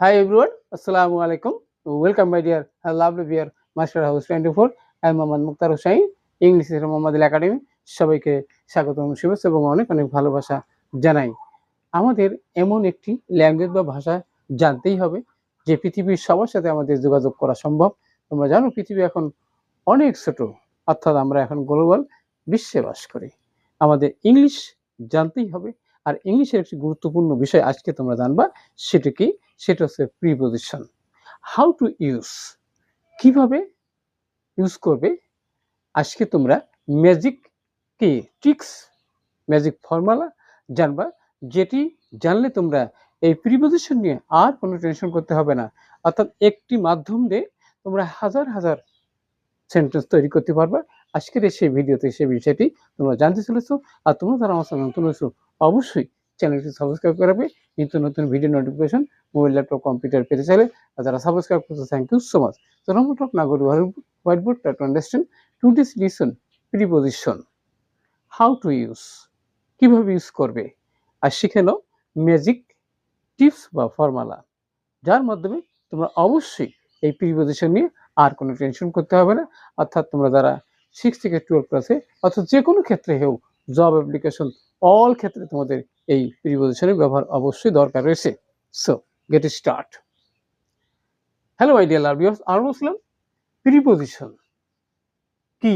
Hi everyone, Assalamu alaikum. Welcome my dear uh, lovely dear Master House 24. I am Mohammad Mukhtar Hussain, English English Mohammad academy সবাইকে স্বাগতম শুভেচ্ছা এবং অনেক অনেক ভালোবাসা জানাই। আমাদের এমন একটি ল্যাঙ্গুয়েজ বা ভাষা জানতেই হবে যে পৃথিবীর সবার সাথে আমাদের যোগাযোগ করা সম্ভব। তোমরা জানো পৃথিবী এখন অনেক ছোট অর্থাৎ আমরা এখন গ্লোবাল বিশ্বে বাস করি। আমাদের ইংলিশ জানতেই হবে আর ইংলিশের একটি গুরুত্বপূর্ণ বিষয় আজকে তোমরা জানবা সেটা কি? সেটা হচ্ছে প্রিপোজিশন হাউ টু ইউজ কীভাবে ইউজ করবে? আজকে তোমরা ম্যাজিক কি? ট্রিক্স ম্যাজিক ফর্মুলা জানবা, যেটি জানলে তোমরা এই প্রিপোজিশন নিয়ে আর কোনো টেনশন করতে হবে না। অর্থাৎ একটি মাধ্যম দিয়ে তোমরা হাজার হাজার সেন্টেন্স তৈরি করতে পারবে। আজকের সেই ভিডিওতে সেই বিষয়টি তোমরা জানতে চলেছো। আর তোমরা যারা আমার সঙ্গে অবশ্যই চ্যানেলটি সাবস্ক্রাইব করাবে নিত্য নতুন video notification mobile laptop computer পেতে চাইলে আর যারা সাবস্ক্রাইব করতে থ্যাংক ইউ সো মাচ তো নম্বর টক না করি white board to understand to this listen preposition how to use কীভাবে ইউজ করবে? আর শিখে নাও ম্যাজিক টিপস বা ফর্মুলা যার মাধ্যমে তোমরা অবশ্যই এই প্রিপোজিশন নিয়ে আর কোনো টেনশন করতে হবে না। অর্থাৎ তোমরা যারা সিক্স থেকে টুয়েলভ ক্লাসে অর্থাৎ যে কোনো ক্ষেত্রে হোক জব অ্যাপ্লিকেশন অল ক্ষেত্রে তোমাদের এই প্রিপোজিশনের ব্যবহার অবশ্যই দরকার রয়েছে। So get start hello my dear love আর বলছিলাম প্রিপোজিশন কি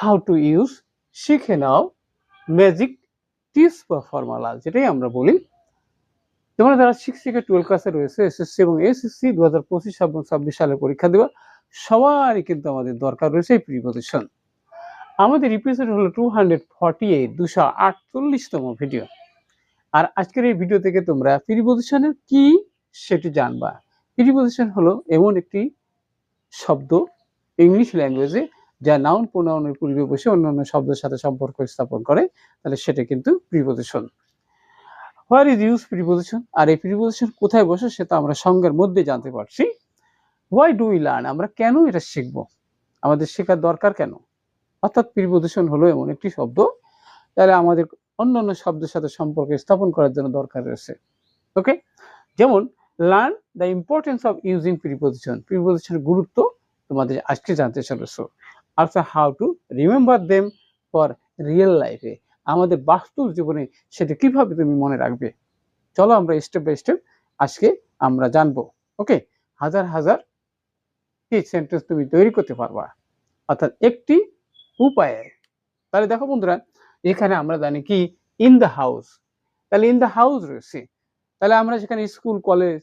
হাউ টু ইউজ শিখে নাও ম্যাজিক টিপস বা ফর্মুলা যেটাই আমরা বলি। তোমরা যারা সিক্স থেকে টুয়েলভ ক্লাসে রয়েছে এসএসসি এবং এসএসসি দু হাজার পঁচিশ এবং ছাব্বিশ সালে পরীক্ষা দেওয়া সবারই কিন্তু আমাদের দরকার রয়েছে এই প্রিপোজিশন আমাদের এপিসোড হলো টু হান্ড্রেড ফর্টি এইট দুশো আটচল্লিশতম ভিডিও আর আজকের এই ভিডিও থেকে তোমরা প্রিপোজিশনের কি সেটি জানবা? প্রিপোজিশন হলো এমন একটি শব্দ ইংলিশ ল্যাঙ্গুয়েজে যা নাউন প্রোনাউনের পূর্বে বসে অন্যান্য শব্দের সাথে সম্পর্ক স্থাপন করে। তাহলে সেটা কিন্তু preposition where is use preposition আর এই প্রিপোজিশন কোথায় বসে সেটা আমরা সঙ্গের মধ্যে জানতে পারছি। হোয়াই ডু উই লার্ন আমরা কেন এটা শিখব? আমাদের শেখার দরকার কেন? অর্থাৎ প্রিপোজিশন হলো এমন একটি শব্দ। তাহলে আমাদের অন্যান্য শব্দের সাথে সম্পর্ক স্থাপন করার জন্য দরকার রয়েছে। ওকে যেমন learn the importance of using preposition প্রিপোজিশনের গুরুত্ব তোমাদের আজকে জানতে চলেছো। Also how to remember them for real লাইফে আমাদের বাস্তব জীবনে সেটা কীভাবে তুমি মনে রাখবে? চলো আমরা স্টেপ বাই স্টেপ আজকে আমরা জানব। ওকে হাজার হাজার কি সেন্টেন্স তুমি তৈরি করতে পারবা। অর্থাৎ একটি উপায়ে। তাহলে দেখো বন্ধুরা এখানে আমরা জানি কি? ইন দ্য হাউস তাহলে ইন দ্য হাউস রয়েছে। তাহলে আমরা সেখানে স্কুল কলেজ